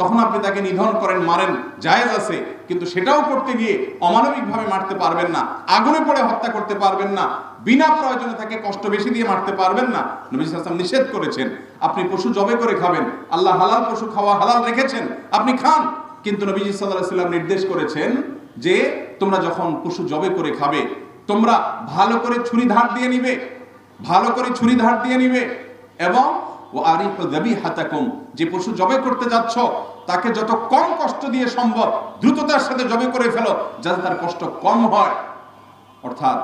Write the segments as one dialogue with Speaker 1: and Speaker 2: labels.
Speaker 1: তখন আপনি তাকে নিধন করেন, মারেন, জায়েজ আছে, কিন্তু সেটাও করতে গিয়ে অমানবিকভাবে মারতে পারবেন না, আগুনে পড়ে হত্যা করতে পারবেন না, বিনা প্রয়োজনে তাকে কষ্ট বেশি দিয়ে মারতে পারবেন না। নবী সাল্লাম নিষেধ করেছেন, আপনি পশু জবে করে খাবেন, আল্লাহ হালাল পশু খাওয়া হালাল রেখেছেন, আপনি খান। কিন্তু নবীজি সাল্লাহ সাল্লাম নির্দেশ করেছেন যে তোমরা যখন পশু জবে করে খাবে, তোমরা ভালো করে ছুরি ধার দিয়ে নিবে, ভালো করে ছুরি ধার দিয়ে নিবে, এবং ও আরিফ দাবি হাতাকুম যে পশু জবে করতে যাচ্ছ তাকে যত কম কষ্ট দিয়ে সম্ভব দ্রুততার সাথে জবে করে ফেলো, যাতে তার কষ্ট কম হয়। অর্থাৎ,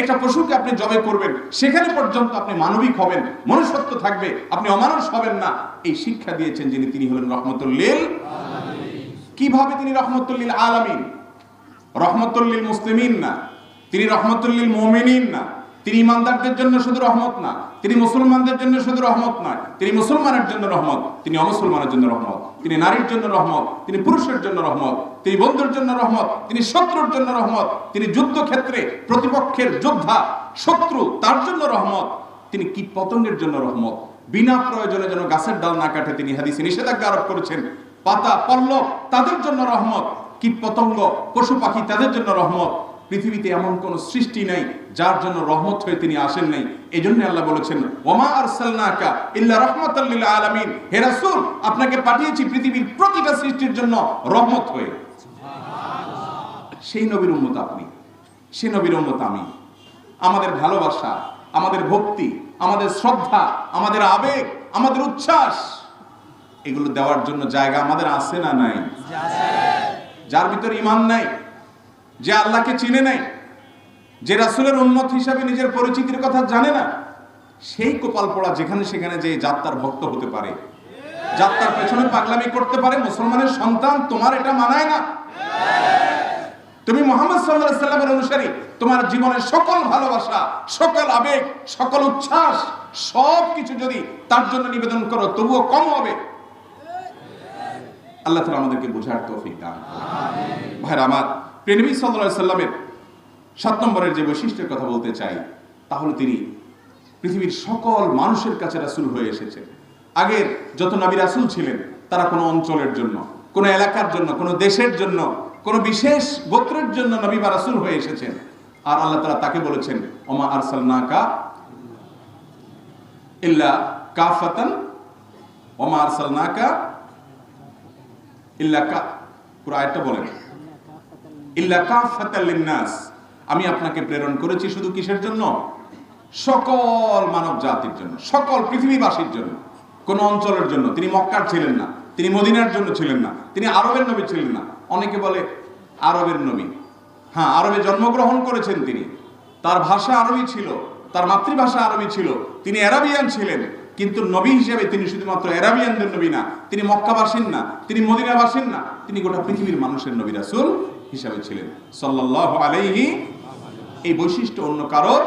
Speaker 1: একটা পশুকে আপনি জবে করবেন, সেখানে পর্যন্ত আপনি মানবিক হবেন, মনুষ্যত্ব থাকবে, আপনি অমানুষ হবেন না। এই শিক্ষা দিয়েছেন যিনি, তিনি হলেন রহমতুল্লিল কীভাবে তিনি রহমতুল্লিল আলামিন? রহমতুল্লিল মুসলিমিন না, তিনি রহমতুল্লিল মুমিনিন না। তিনি ইমানদারদের জন্য শুধু রহমত না, তিনি মুসলমানদের জন্য শুধু রহমত নয়, তিনি মুসলমানের জন্য রহমত, তিনি অমুসলমানের জন্য রহমত, তিনি নারীর জন্য রহমত, তিনি পুরুষের জন্য রহমত, তিনি বন্ধুর জন্য রহমত, তিনি শত্রুর জন্য রহমত, তিনি যুদ্ধক্ষেত্রে প্রতিপক্ষের যোদ্ধা, শত্রু, তার জন্য রহমত, তিনি কীট পতঙ্গের জন্য রহমত? বিনা প্রয়োজনে যেন গাছের ডাল না কাটে তিনি হাদিসে নিষেধাজ্ঞা আরোপ করেছেন। পাতা, পল্লব, তাদের জন্য রহমত। কীট পতঙ্গ? পশু পাখি, তাদের জন্য রহমত। পৃথিবীতে এমন কোন সৃষ্টি নাই যার জন্য রহমত হয়ে তিনি আসেন নাই। এই জন্য আল্লাহ বলেছেন, ওমা আরসালনাকা ইল্লা লিল আলামিন। হে রাসূল, আপনাকে পাঠিয়েছি পৃথিবীর প্রতিটা সৃষ্টির জন্য রহমত হয়ে। সেই নবীর উম্মত আপনি, সেই নবীর উম্মত আমি। আমাদের ভালোবাসা, আমাদের ভক্তি, আমাদের শ্রদ্ধা, আমাদের আবেগ, আমাদের উচ্ছ্বাস, এগুলো দেওয়ার জন্য জায়গা আমাদের আছে না নাই? যার ভিতর ইমান নাই যে আল্লাহকে চিনে নাই, যে রাসুলের উন্মত হিসাবে নিজের পরিচিতির কথা জানে না, সেই কপাল পড়া যেখানে সেখানে যে যাত্রার ভক্ত হতে পারে, যাত্রার পেছনে পাগলামি করতে পারে, মুসলমানের সন্তান তোমার এটা মানায় না। তুমি মোহাম্মদ সাল্লাহ সাল্লামের অনুসারী, তোমার জীবনের সকল ভালোবাসা, সকল আবেগ, সকল উচ্ছ্বাস সব কিছু যদি তার জন্য নিবেদন করো, তবুও কম হবে। আল্লাহ তালা আমাদেরকে বোঝার তৌফিক দান ভাইর আমার সাল্লাহ সাল্লামের সাত নম্বরের যে বৈশিষ্ট্যের কথা বলতে চাই, তাহলে তিনি পৃথিবীর সকল মানুষের কাছে রাসুল হয়ে এসেছেন। আগের যত নবী রাসুল ছিলেন, তারা কোনো অঞ্চলের জন্য, কোনো এলাকার জন্য, কোনো দেশের জন্য, কোনো বিশেষ গোত্রের জন্য নবী বা রাসুল হয়ে এসেছেন। আর আল্লাহ তালা তাকে বলেছেন, ওমা আরসালনাকা ইল্লা কাফাতান, ওমা আরসালনাকা ইল্লা কা পুরো আয়াতটা বলেন। আমি আপনাকে প্রেরণ করেছি শুধু কিসের জন্য? সকল মানব জাতির জন্য, সকল পৃথিবীবাসীর জন্য, কোন অঞ্চলের জন্য। তিনি মক্কার ছিলেন না, তিনি মদিনার জন্য ছিলেন না, তিনি আরবের নবী ছিলেন না। অনেকে বলে আরবের নবী। হ্যাঁ আরবে জন্মগ্রহণ করেছেন তিনি। তার ভাষা আরবি ছিল, তার মাতৃভাষা আরবি ছিল, তিনি অ্যারাবিয়ান ছিলেন। কিন্তু নবী হিসেবে তিনি শুধুমাত্র অ্যারাবিয়ানদের নবী না, তিনি মক্কাবাসীন না, তিনি মদিনাবাসীন না, তিনি গোটা পৃথিবীর মানুষের নবী রাসূল হিসাবে ছিলেন। সাল্লাল্লাহু আলাইহি এই বৈশিষ্ট্য অন্য কারোর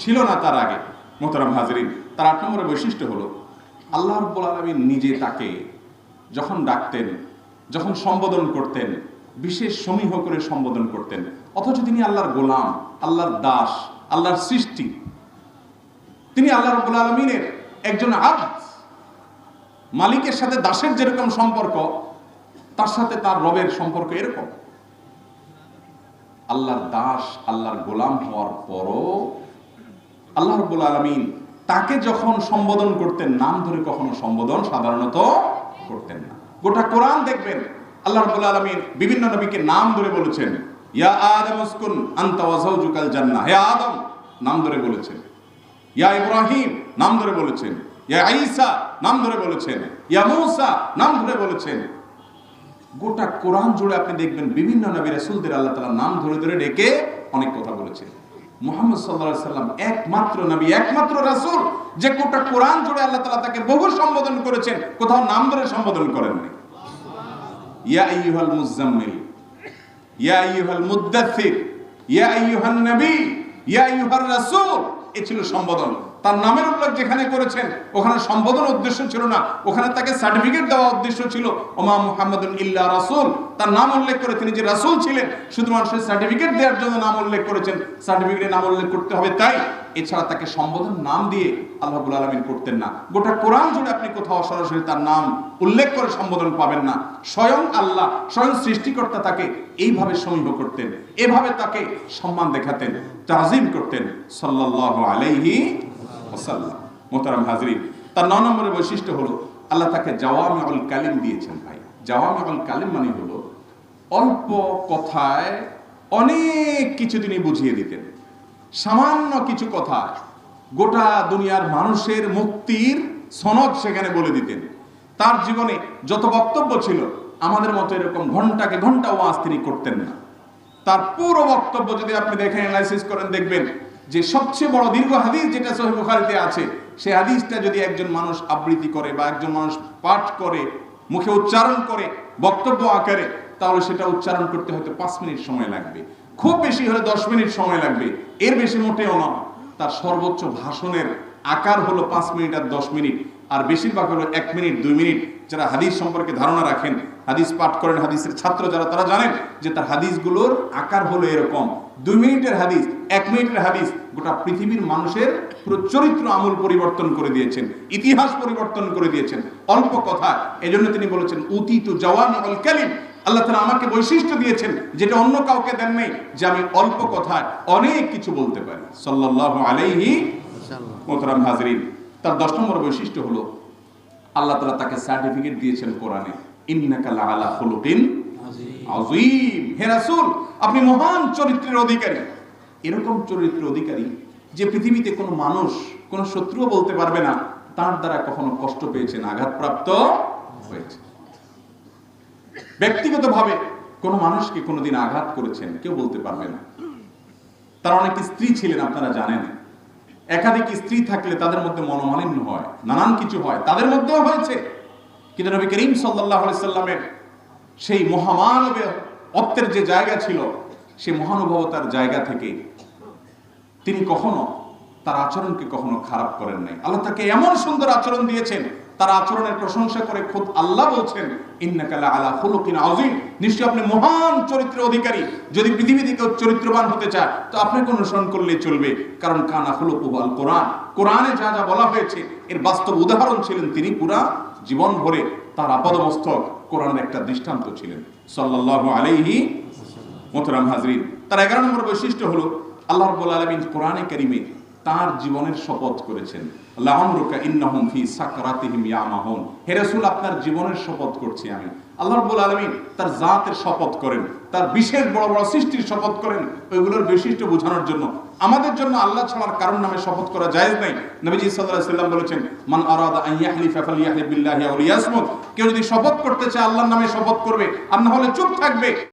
Speaker 1: ছিল না তার আগে, মোহতারাম হাজরিন। তার আট নম্বরের বৈশিষ্ট্য হলো, আল্লাহ রব্বুল আলমীর নিজে তাকে যখন ডাকতেন, যখন সম্বোধন করতেন, বিশেষ সমীহ করে সম্বোধন করতেন। অথচ তিনি আল্লাহর গোলাম, আল্লাহর দাস, আল্লাহর সৃষ্টি। তিনি আল্লাহ রব্বুল আলমিনের একজন আব্দ। মালিকের সাথে দাসের যেরকম সম্পর্ক, তার সাথে তার রবের সম্পর্ক এরকম। আল্লাহর দাস, আল্লাহর গোলাম হওয়ার পরও আল্লাহ রব্বুল আলমিন তাকে যখন সম্বোধন করতেন, নাম ধরে কখনো সম্বোধন সাধারণত করতেন না। গোটা কোরআন দেখবেন, আল্লাহ রব্বুল আলমিন বিভিন্ন নবীকে নাম ধরে বলেছেন। ইয়া আদম উসকুন আনতা ওয়া যাওজুকাল জান্নাহ। হে আদম, নাম ধরে বলেছেন। ইয়া ইব্রাহিম, নাম ধরে বলেছেন। ইয়া ঈসা, নাম ধরে বলেছেন। ইয়া মূসা, নাম ধরে বলেছেন। গোটা কোরআন জুড়ে আপনি দেখবেন বিভিন্ন নবী রাসূলদের আল্লাহ তাআলা নাম ধরে ধরে ডেকে অনেক কথা বলেছেন। মোহাম্মদ আলাইহি সাল্লাম একমাত্র নবী, একমাত্র রাসূল যে গোটা কোরআন জুড়ে আল্লাহ তাআলা তাকে বহু সম্বোধন করেছেন, কোথাও নাম ধরে সম্বোধন করেননি। ইয়া আইয়ুহাল মুজাম্মিল ইয়া আইয়ুহাল মুদ্দাথির ইয়া নবী, ইয়া আইয়ুহার রাসূল, এ ছিল সম্বোধন। তার নামের উল্লেখ যেখানে করেছেন, ওখানে সম্বোধন উদ্দেশ্য ছিল না। ওখানে তাকে সার্টিফিকেট দেওয়া উদ্দেশ্য ছিল। ওমা মুহাম্মদ ইল্লা রাসূল। তার নাম উল্লেখ করে তিনি যে রাসূল ছিলেন শুধু মানুষের সার্টিফিকেট দেওয়ার জন্য নাম উল্লেখ করেছেন। সার্টিফিকেটে নাম উল্লেখ করতে হবে তাই। এছাড়া তাকে সম্বোধন নাম দিয়ে আল্লাহ রাব্বুল আলামিন করতেন না। গোটা কোরআন জুড়ে আপনি কোথাও সরাসরি তার নাম উল্লেখ করে সম্বোধন পাবেন না। স্বয়ং আল্লাহ, স্বয়ং সৃষ্টিকর্তা তাকে এইভাবে সমীহ করতেন। এভাবে তাকে সম্মান দেখাতেন, তাজিম করতেন। সাল্লাল্লাহু আলাইহি ওয়াসাল্লাম মোহতারাম হাজরিন তার ন নম্বরের বৈশিষ্ট্য হলো আল্লাহ তাকে জাওয়ামিউল কালিম দিয়েছেন ভাই। জাওয়ামিউল কালিম মানে হলো অল্প কথায় অনেক কিছু তিনি বুঝিয়ে দিতেন। সামান্য কিছু কথা গোটা দুনিয়ার মানুষের মুক্তির সনদ সেখানে বলে দিতেন। তার জীবনে যত বক্তব্য ছিল, আমাদের মতো এরকম ঘন্টাকে ঘণ্টা ওয়াজ তিনি করতেন না। তার পুরো বক্তব্য যদি আপনি দেখেন অ্যানালাইসিস করেন, দেখবেন যে সবচেয়ে বড় দীর্ঘ হাদিস যেটা সহিহ বুখারীতে আছে, সেই হাদিসটা যদি একজন মানুষ আবৃত্তি করে বা একজন মানুষ পাঠ করে, মুখে উচ্চারণ করে, বক্তব্য আকারে, তাহলে সেটা উচ্চারণ করতে হয়তো পাঁচ মিনিট সময় লাগবে। খুব বেশি হলে দশ মিনিট সময় লাগবে। এর বেশি মোটেও না তার সর্বোচ্চ ভাষণের আকার হলো পাঁচ মিনিট আর দশ মিনিট। আর বেশিরভাগ হলো এক মিনিট, দুই মিনিট যারা হাদিস সম্পর্কে ধারণা রাখেন হাদিস পাঠ করেন হাদিসের ছাত্র যারা, তারা জানেন যে তার হাদিসগুলোর আকার হলো এরকম। দুই মিনিটের হাদিস, এক মিনিটের হাদিস গোটা পৃথিবীর মানুষের চরিত্র আমূল পরিবর্তন করে দিয়েছেন, ইতিহাস পরিবর্তন করে দিয়েছেন, অল্প কথা। এজন্য তিনি বলেছেন, উতিত জওয়ান অল কালিম। আল্লাহ তালা আমাকে বৈশিষ্ট্য দিয়েছেন যেটা অন্য কাউকে দেন নাই, যে আমি অল্প কথায় অনেক কিছু বলতে পারি। সাল্লাল্লাহু আলাইহি মোহতারাম হাজরিন। তার দশ নম্বর বৈশিষ্ট্য হলো, আল্লাহ তালা তাকে সার্টিফিকেট দিয়েছেন কোরআনে। আপনি মহান চরিত্রের অধিকারী। এরকম চরিত্রের অধিকারী যে পৃথিবীতে কোনো মানুষ, কোনো শত্রুও বলতে পারবে না, তার দ্বারা কখনো কষ্ট পেয়েছেন আঘাতপ্রাপ্ত হয়েছে। ব্যক্তিগতভাবে কোনো মানুষকে কোনোদিন আঘাত করেছেন, কেউ বলতে পারবে না। তার অনেক স্ত্রী ছিলেন, আপনারা জানেন। একাধিক স্ত্রী থাকলে তাদের মধ্যে মনোমালিন্য হয়, নানান কিছু হয়, তাদের মধ্যেও হয়েছে। কিন্তু নবী করিম সাল্লাহ সাল্লামের সেই মহামানবে অত্তের যে জায়গা ছিল, সেই মহানুভবতার জায়গা থেকে তিনি কখনো তার আচরণকে কখনো খারাপ করেন নাই। আল্লাহ তাকে এমন সুন্দর আচরণ দিয়েছেন তার আচরণের প্রশংসা করে খোদ আল্লাহ বলছেন ইন্নাকালা আলা খুলুকিন আযীম। নিশ্চয় আপনি মহান চরিত্রের অধিকারী। যদি পৃথিবী থেকে চরিত্রবান হতে চায়, তো আপনাকে অনুসরণ করলে চলবে। কারণ কানা খুলুকু আল কোরআন। কোরআনে যা যা বলা হয়েছে, এর বাস্তব উদাহরণ ছিলেন তিনি পুরা জীবন ভরে তার আপাদমস্তক। কোরআনের একটা দৃষ্টান্ত ছিলেন। সাল্লাল্লাহু আলাইহি মোহতারাম হাজরিন, তার এগারো নম্বর বৈশিষ্ট্য হলো, আল্লাহ রব্বুল আলমিন কোরআনে কারিমে তার জীবনের শপথ করেছেন। ইন্নাহুম ফি সাকরাতিহিম ইয়ামাহুন। হে রাসূল, আপনার জীবনের শপথ করছি আমি। আল্লাহ রাব্বুল আলামিন তার জাতের শপথ করেন, তার বিশেষ বড় বড় সৃষ্টির শপথ করেন, ওইগুলোর বৈশিষ্ট্য বোঝানোর জন্য। আমাদের জন্য আল্লাহ ছাড়ার কারণ নামে শপথ করা জায়েজ নাই। নবীজি সাল্লাল্লাহু আলাইহি বলেছেন, মান আরাদা আন ইয়াহলিফা বিল্লাহি আও লিয়াসমুত। কেউ যদি শপথ করতে চায়, আল্লাহর নামে শপথ করবে আর না হলে চুপ থাকবে।